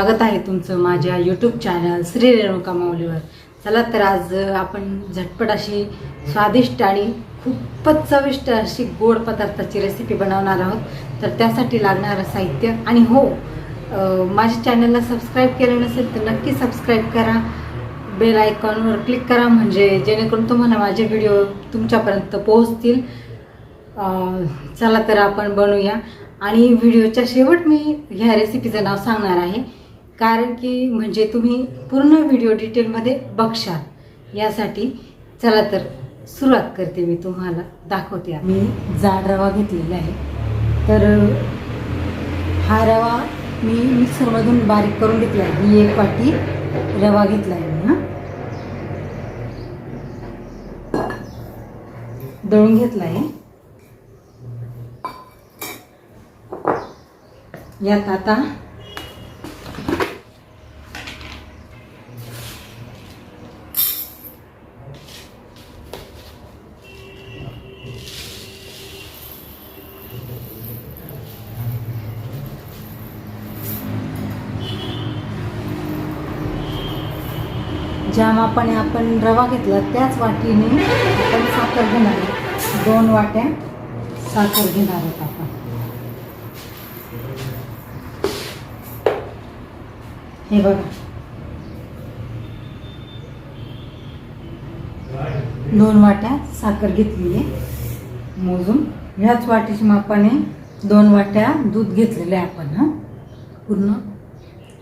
स्वागत आहे तुमचं माझ्या यूट्यूब चॅनल श्री रेणुका माऊलीवर. चला तर आज आपण झटपट अशी स्वादिष्ट आणि खूपच चविष्ट अशी गोड पदार्थाची रेसिपी बनवणार आहोत. तर त्यासाठी लागणारं साहित्य आणि हो माझ्या चॅनलला सबस्क्राईब केलं नसेल तर नक्की सबस्क्राईब करा. बेल आयकॉनवर क्लिक करा म्हणजे जेणेकरून तुम्हाला माझे व्हिडिओ तुमच्यापर्यंत पोहोचतील. चला तर आपण बनवूया. आणि व्हिडिओच्या शेवट मी ह्या रेसिपीचं नाव सांगणार आहे. कारण की म्हणजे तुम्ही पूर्ण व्हिडिओ डिटेलमध्ये बघशाल. यासाठी चला तर सुरुवात करते मी तुम्हाला दाखवते मी जाड रवा घेतलेला आहे. तर हा रवा मी मिक्सरमधून बारीक करून घेतला आहे. ही एक वाटी रवा घेतला आहे मी हां. दळून घेतला आहे. यात आता ज्या मापाने आपण रवा घेतला त्याच वाटीने आपण साखर घेणार आहोत. दोन वाट्या साखर घेणार आहोत आपण. हे बघा. दोन वाट्या साखर घेतली आहे. मोजून ह्याच वाटीच्या मापाने दोन वाट्या दूध घेतलेलं आहे आपण हां. पूर्ण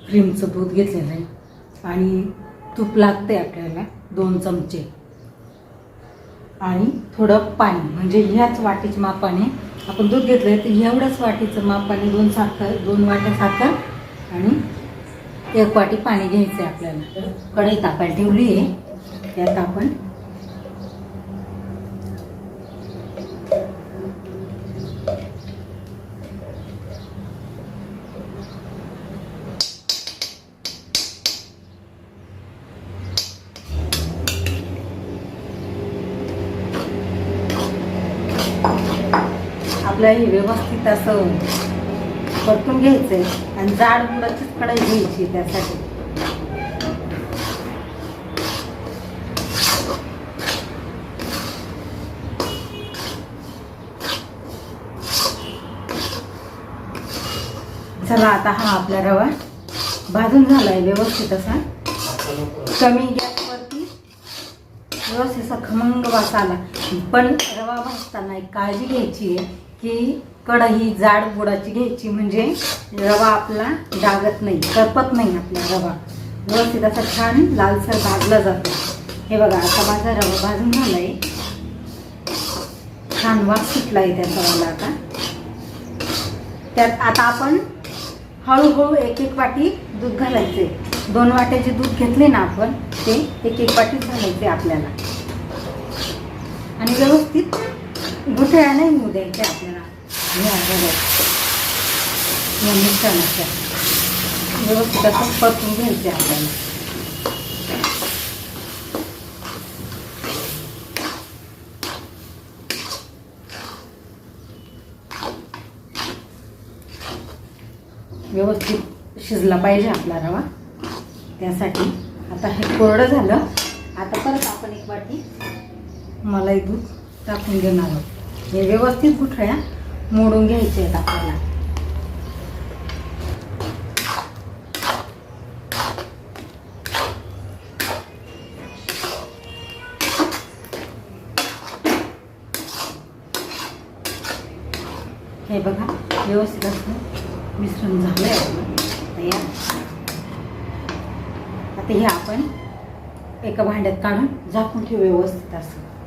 क्रीमचं दूध घेतलेलं आहे. आणि तूप लागते आपल्याला दोन चमचे. आणि थोडं पाणी म्हणजे ह्याच वाटीच्या मापाने आपण दूध घेतलं आहे तर एवढंच वाटीचं मापाने दोन साखर दोन वाट्या साखर आणि एक वाटी पाणी घ्यायचं आहे आपल्याला कढई तापायला ठेवली आहे त्यात आपण आपलं हे व्यवस्थित असं परतून घ्यायचं आहे आणि जाड मुलाचीच कढई घ्यायची त्यासाठी. चला आता हा आपला रवा भाजून झाला आहे व्यवस्थित असा. कमी गॅसवरती व्यवस्थित असा खमंग वास आला. पण रवा भाजताना एक काळजी घ्यायची आहे. की कढई जाड बुडाची घ्यायची म्हणजे रवा आपला डागत नाही करपत नाही आपला रवा. व्यवस्थित असा छान लालसर भाजला जातो. हे बघा आता माझा रवा भाजून झाला आहे छान वास सुटला आहे त्याचा मला आता. त्यात आता आपण हळूहळू एक एक वाटी दूध घालायचे दोन वाट्याचे दूध घेतले ना आपण ते एक एक वाटीच घालायचे आपल्याला. आणि व्यवस्थित गुठळ्या नाही होऊ द्यायच्या आपल्याला. या रव्यात. व्यवस्थित असं परतून घ्यायचे आपल्याला. व्यवस्थित शिजला पाहिजे आपला रवा. त्यासाठी आता हे कोरडं झालं. आता परत आपण एक वाटी मलाई दूध टाकून देणार आहोत. हे व्यवस्थित गुठळ्या मोडून घ्यायचे आहेत आपल्याला. हे बघा व्यवस्थित असं मिश्रण झालं आहे तयार. आता हे आपण एका भांड्यात काढून झाकून ठेवू व्यवस्थित असं.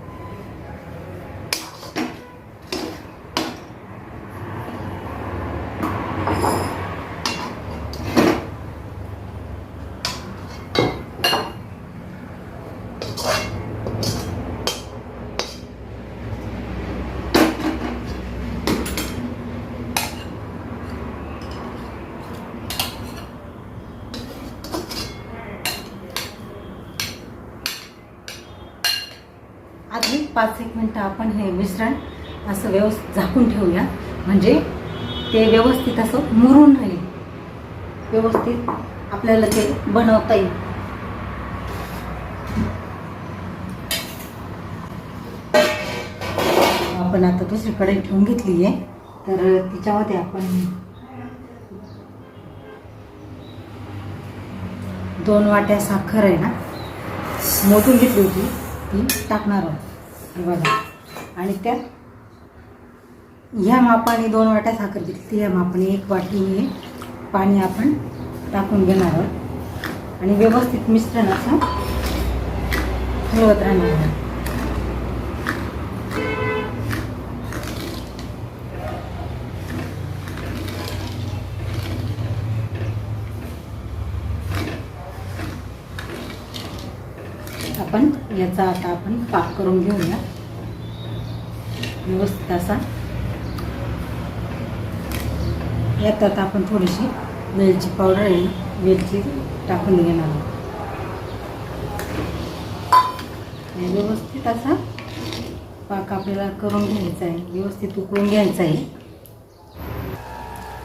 पाच एक मिनटं आपण हे मिश्रण असं व्यवस्थित झाकून ठेवूया. म्हणजे ते व्यवस्थित असं मुरून राहील. व्यवस्थित आपल्याला ते बनवता येईल. आपण आता दुसरीकडे ठेवून घेतली आहे. तर तिच्यामध्ये आपण दोन वाट्या साखर आहे ना मोठून घेतली होती ती टाकणार आहोत. हे बघा. आणि त्यात ह्या मापाने दोन वाट्या साखर घेतली. ह्या मापाने एक वाटीने पाणी आपण टाकून घेणार आहोत. आणि व्यवस्थित मिश्रण असं हलवत राहणार आहोत. आपण याचा आता आपण पाक करून घेऊया. व्यवस्थित असा. यात आता आपण थोडीशी वेलची पावडर आहे वेलची टाकून घेणार आहोत. आणि व्यवस्थित असा पाक आपल्याला करून घ्यायचा आहे. व्यवस्थित उकळून घ्यायचा आहे.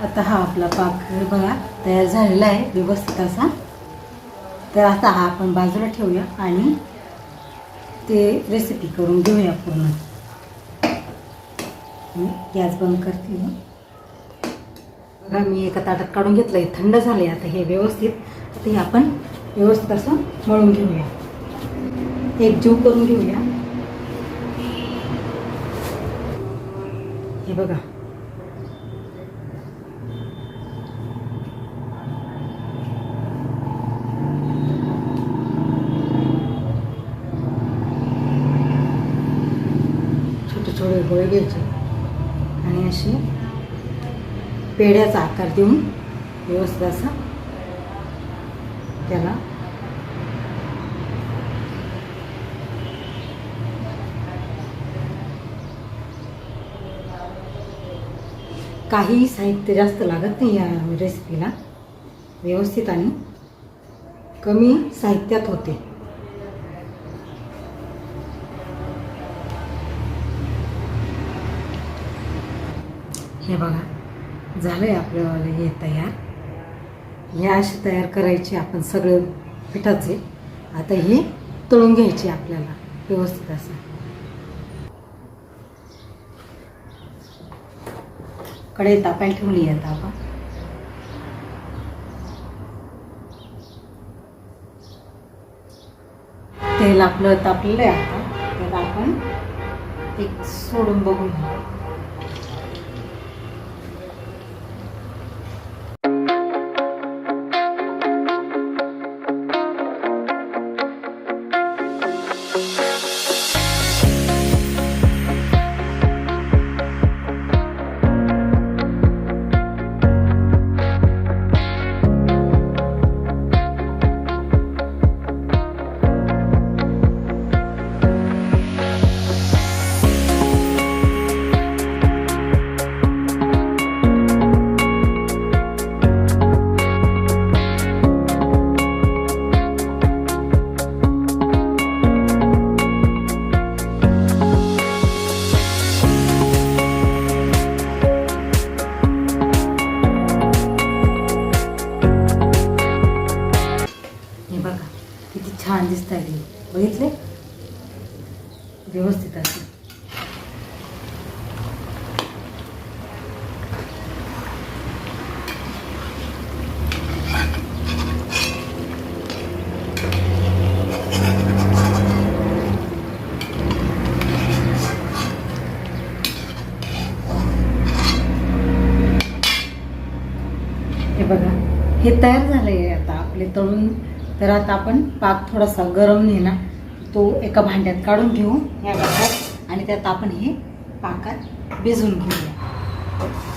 आता हा आपला पाक बघा तयार झालेला आहे. व्यवस्थित असा. तर आता हा आपण बाजूला ठेवूया आणि ते रेसिपी करून घेऊया पूर्ण. गॅस बंद करते. मग. बघा मी एका ताटात काढून घेतलं आहे थंड झालं आहे आता हे व्यवस्थित. आता हे आपण व्यवस्थित असं मळून घेऊया. एक जीव करून घेऊया. हे बघा. गोळे घ्यायचे. आणि असे पेढ्याचा आकार देऊन व्यवस्थित असा त्याला काही साहित्य जास्त लागत नाही या रेसिपीला व्यवस्थित आणि कमी साहित्यात होते. हे बघा झालं आहे आपल्यावाले हे तयार. हे अशी तयार करायची आपण सगळं पिठाचे. आता ही तळून घ्यायची आपल्याला व्यवस्थित असं. कडे तापायला ठेवली आहे तापा तेल आपलं तापलेलं आहे आता. त्यात आपण एक सोडून बघूया तयार झालं आहे आता आपले तळून. तर आता आपण पाक थोडासा गरम नेला तो एका भांड्यात काढून घेऊ या भांड्यात आणि त्यात आपण हे पाकात भिजवून घेऊया.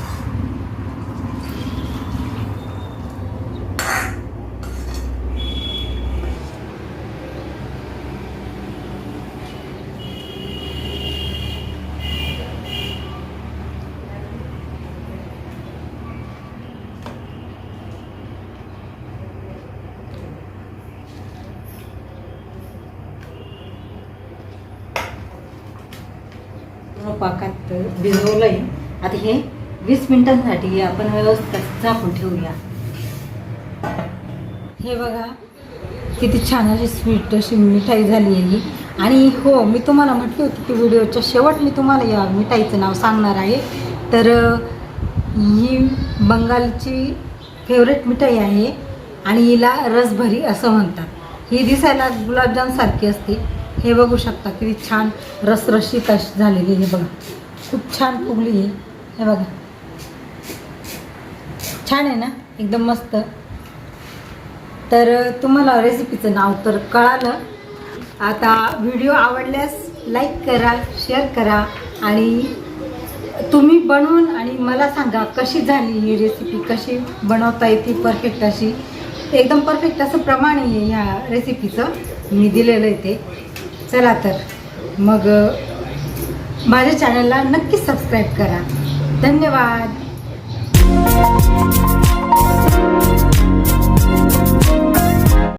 पाकात भिजवलं आहे आता हे वीस मिनिटांसाठी आपण व्यवस्थित असं झाकून ठेवूया. हे बघा किती छान अशी स्वीट अशी मिठाई झाली आहे ही आणि हो मी तुम्हाला म्हटली होती की व्हिडिओच्या शेवट मी तुम्हाला या मिठाईचं नाव सांगणार आहे. तर ही बंगालची फेवरेट मिठाई आहे आणि हिला रसभरी असं म्हणतात. ही दिसायला गुलाबजामसारखी असते. हे बघू शकता किती छान रसरशीत अशी झालेली हे बघा. खूप छान फुगली आहे. हे बघा. छान आहे ना? एकदम मस्त. तर तुम्हाला रेसिपीचं नाव तर कळालं. आता व्हिडिओ आवडल्यास लाईक करा शेअर करा आणि तुम्ही बनवून आणि मला सांगा कशी झाली ही रेसिपी कशी बनवता येते परफेक्ट अशी. एकदम परफेक्ट असं प्रमाण आहे ह्या रेसिपीचं मी दिलेलं आहे ते. चला तर. मग माझ्या चॅनलला नक्की सबस्क्राईब करा. धन्यवाद.